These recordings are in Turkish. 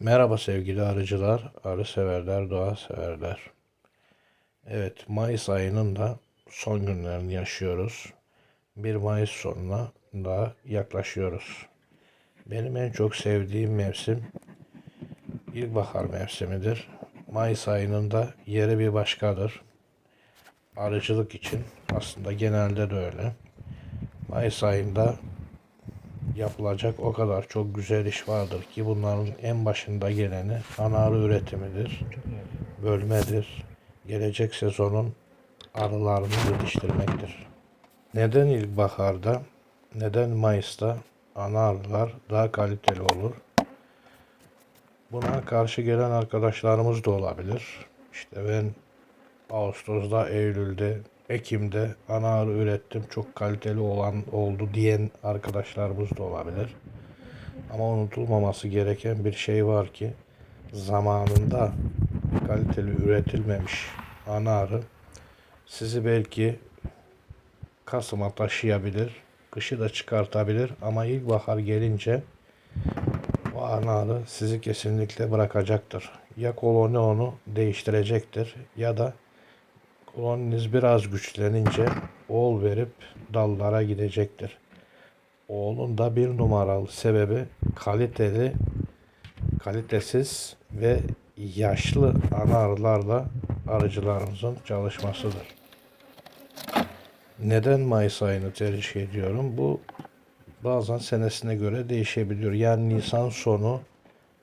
Merhaba sevgili arıcılar, arı severler, doğa severler. Evet, Mayıs ayının da son günlerini yaşıyoruz. 1 Mayıs sonuna da yaklaşıyoruz. Benim en çok sevdiğim mevsim ilkbahar mevsimidir. Mayıs ayının da yeri bir başkadır. Arıcılık için aslında genelde de öyle. Mayıs ayında yapılacak o kadar çok güzel iş vardır ki bunların en başında geleni ana üretimidir, bölmedir, gelecek sezonun arılarını yetiştirmektir. Neden ilkbaharda, neden Mayıs'ta ana arılar daha kaliteli olur? Buna karşı gelen arkadaşlarımız da olabilir. İşte ben Ağustos'da, Eylül'de, Ekim'de ana ürettim. Çok kaliteli olan oldu diyen arkadaşlarımız da olabilir. Ama unutulmaması gereken bir şey var ki zamanında kaliteli üretilmemiş ana arı sizi belki Kasım'a taşıyabilir, kışı da çıkartabilir ama ilkbahar gelince o ana arı sizi kesinlikle bırakacaktır. Ya koloni onu değiştirecektir ya da koloniniz biraz güçlenince oğul verip dallara gidecektir. Oğulun da bir numaralı sebebi kaliteli, kalitesiz ve yaşlı ana arılarla arıcılarımızın çalışmasıdır. Neden Mayıs ayını tercih ediyorum? Bu bazen senesine göre değişebiliyor. Yani Nisan sonu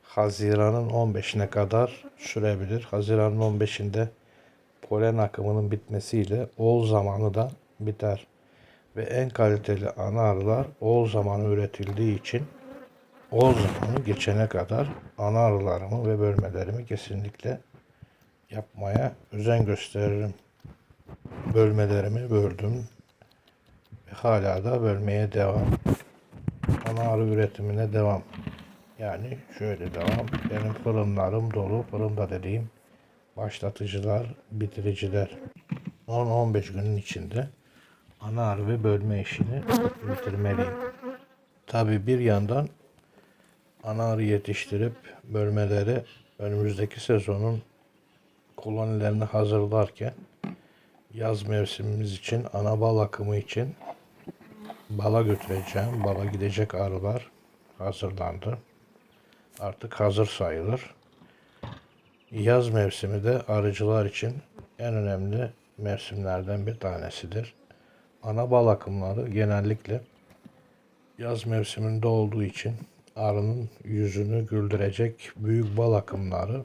Haziran'ın 15'ine kadar sürebilir. Haziran'ın 15'inde polen akımının bitmesiyle oğul zamanı da biter. Ve en kaliteli ana arılar oğul zamanı üretildiği için oğul zamanı geçene kadar ana arılarımı ve bölmelerimi kesinlikle yapmaya özen gösteririm. Bölmelerimi böldüm ve hala da bölmeye devam. Ana arı üretimine devam. Yani şöyle devam. Benim fırınlarım dolu. Fırında dediğim başlatıcılar, bitiriciler. 10-15 günün içinde ana ve bölme işini bitirmeliyim. Tabi bir yandan ana arı yetiştirip bölmeleri önümüzdeki sezonun kolonilerini hazırlarken yaz mevsimimiz için ana bal akımı için bala götüreceğim. Bala gidecek arılar hazırlandı. Artık hazır sayılır. Yaz mevsimi de arıcılar için en önemli mevsimlerden bir tanesidir. Ana bal akımları genellikle yaz mevsiminde olduğu için arının yüzünü güldürecek büyük bal akımları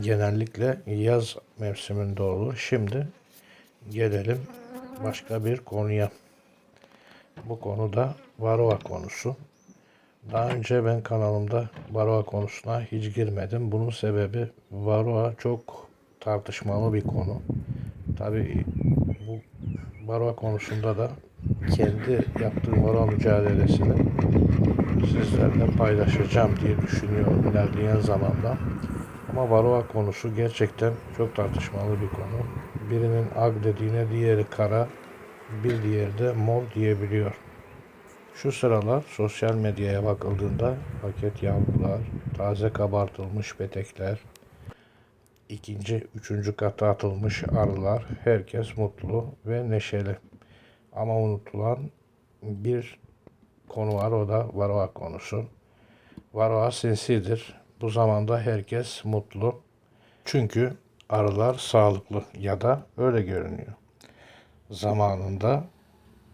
genellikle yaz mevsiminde olur. Şimdi gelelim başka bir konuya. Bu konu da varroa konusu. Daha önce ben kanalımda varroa konusuna hiç girmedim. Bunun sebebi varroa çok tartışmalı bir konu. Tabi bu varroa konusunda da kendi yaptığım varroa mücadelesini sizlerle paylaşacağım diye düşünüyorum ilerleyen zamanda. Ama varroa konusu gerçekten çok tartışmalı bir konu. Birinin ag dediğine diğeri kara, bir diğeri de mor diyebiliyor. Şu sıralar sosyal medyaya bakıldığında paket yavrular, taze kabartılmış petekler, ikinci, üçüncü kata atılmış arılar, herkes mutlu ve neşeli. Ama unutulan bir konu var, o da varroa konusu. Varroa sinsidir. Bu zamanda herkes mutlu. Çünkü arılar sağlıklı ya da öyle görünüyor. Zamanında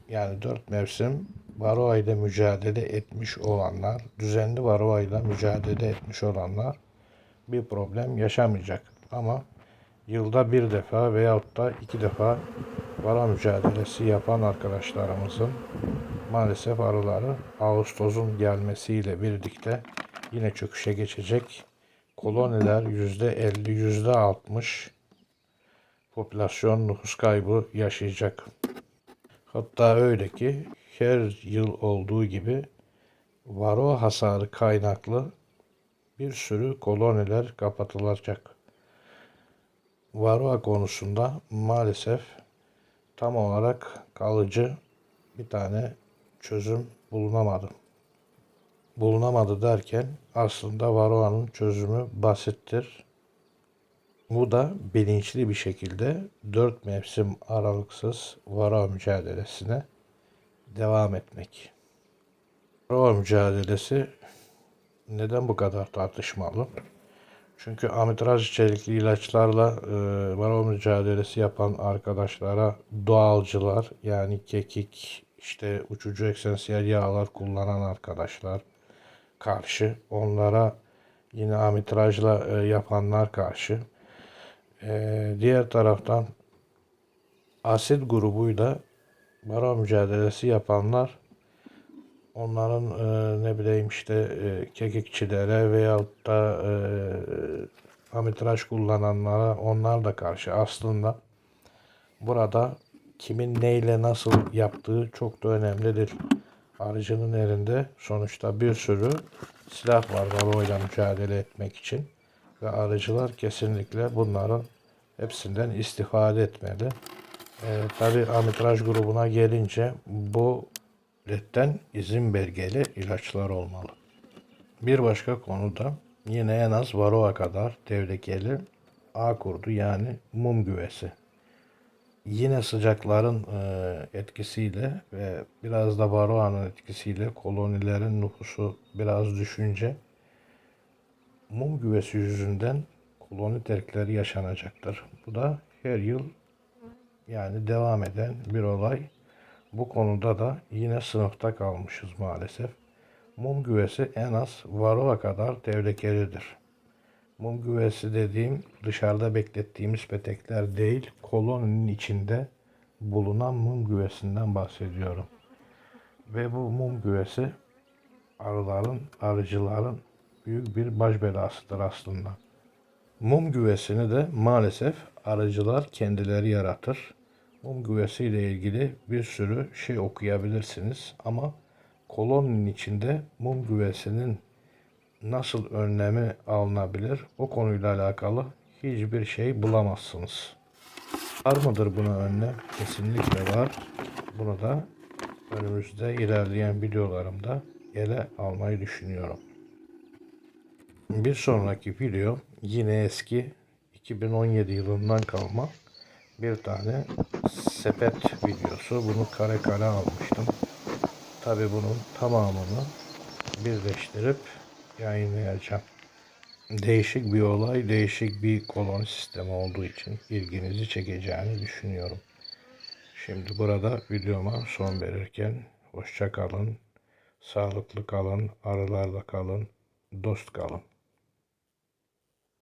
yani dört mevsim varroa ile mücadele etmiş olanlar, düzenli varroa ile mücadele etmiş olanlar bir problem yaşamayacak. Ama yılda bir defa veyahut da iki defa varroa mücadelesi yapan arkadaşlarımızın maalesef arıları Ağustos'un gelmesiyle birlikte yine çöküşe geçecek. Koloniler yüzde 50, yüzde 60 popülasyon nüfus kaybı yaşayacak. Hatta öyle ki her yıl olduğu gibi varo hasarı kaynaklı bir sürü koloniler kapatılacak. Varroa konusunda maalesef tam olarak kalıcı bir tane çözüm bulunamadı. bulunamadı derken aslında varoanın çözümü basittir. Bu da bilinçli bir şekilde dört mevsim aralıksız varoa mücadelesine devam etmek. Varoa mücadelesi neden bu kadar tartışmalı? Çünkü amitraj içerikli ilaçlarla e, mücadelesi yapan arkadaşlara doğalcılar yani kekik, işte uçucu esansiyel yağlar kullanan arkadaşlar karşı, onlara yine amitrajla e, yapanlar karşı. E, diğer taraftan asit grubuyla varoa mücadelesi yapanlar onların e, ne bileyim işte e, kekikçilere veyahut da e, amitraj kullananlara onlar da karşı aslında burada kimin neyle nasıl yaptığı çok da önemlidir. Arıcının elinde sonuçta bir sürü silah var varoyla mücadele etmek için ve arıcılar kesinlikle bunların hepsinden istifade etmeli. E, tabi amitraj grubuna gelince bu devletten izin belgeli ilaçlar olmalı. Bir başka konuda yine en az varoa kadar tehlikeli A kurdu yani mum güvesi. Yine sıcakların e, etkisiyle ve biraz da varoanın etkisiyle kolonilerin nüfusu biraz düşünce mum güvesi yüzünden koloni terkleri yaşanacaktır. Bu da her yıl yani devam eden bir olay. Bu konuda da yine sınıfta kalmışız maalesef. Mum güvesi en az varoa kadar tehlikelidir. Mum güvesi dediğim dışarıda beklettiğimiz petekler değil, koloninin içinde bulunan mum güvesinden bahsediyorum. Ve bu mum güvesi arıların, arıcıların büyük bir baş belasıdır aslında. Mum güvesini de maalesef arıcılar kendileri yaratır. Mum güvesi ile ilgili bir sürü şey okuyabilirsiniz ama koloninin içinde mum güvesinin nasıl önlemi alınabilir o konuyla alakalı hiçbir şey bulamazsınız. Var mıdır buna önlem? Kesinlikle var. Bunu da önümüzde ilerleyen videolarımda ele almayı düşünüyorum. Bir sonraki video yine eski 2017 yılından kalma bir tane sepet videosu. Bunu kare kare almıştım. Tabi bunun tamamını birleştirip yayınlayacağım. Değişik bir olay, değişik bir koloni sistemi olduğu için ilginizi çekeceğini düşünüyorum. Şimdi burada videoma son verirken hoşça kalın, sağlıklı kalın, arılarla kalın, dost kalın.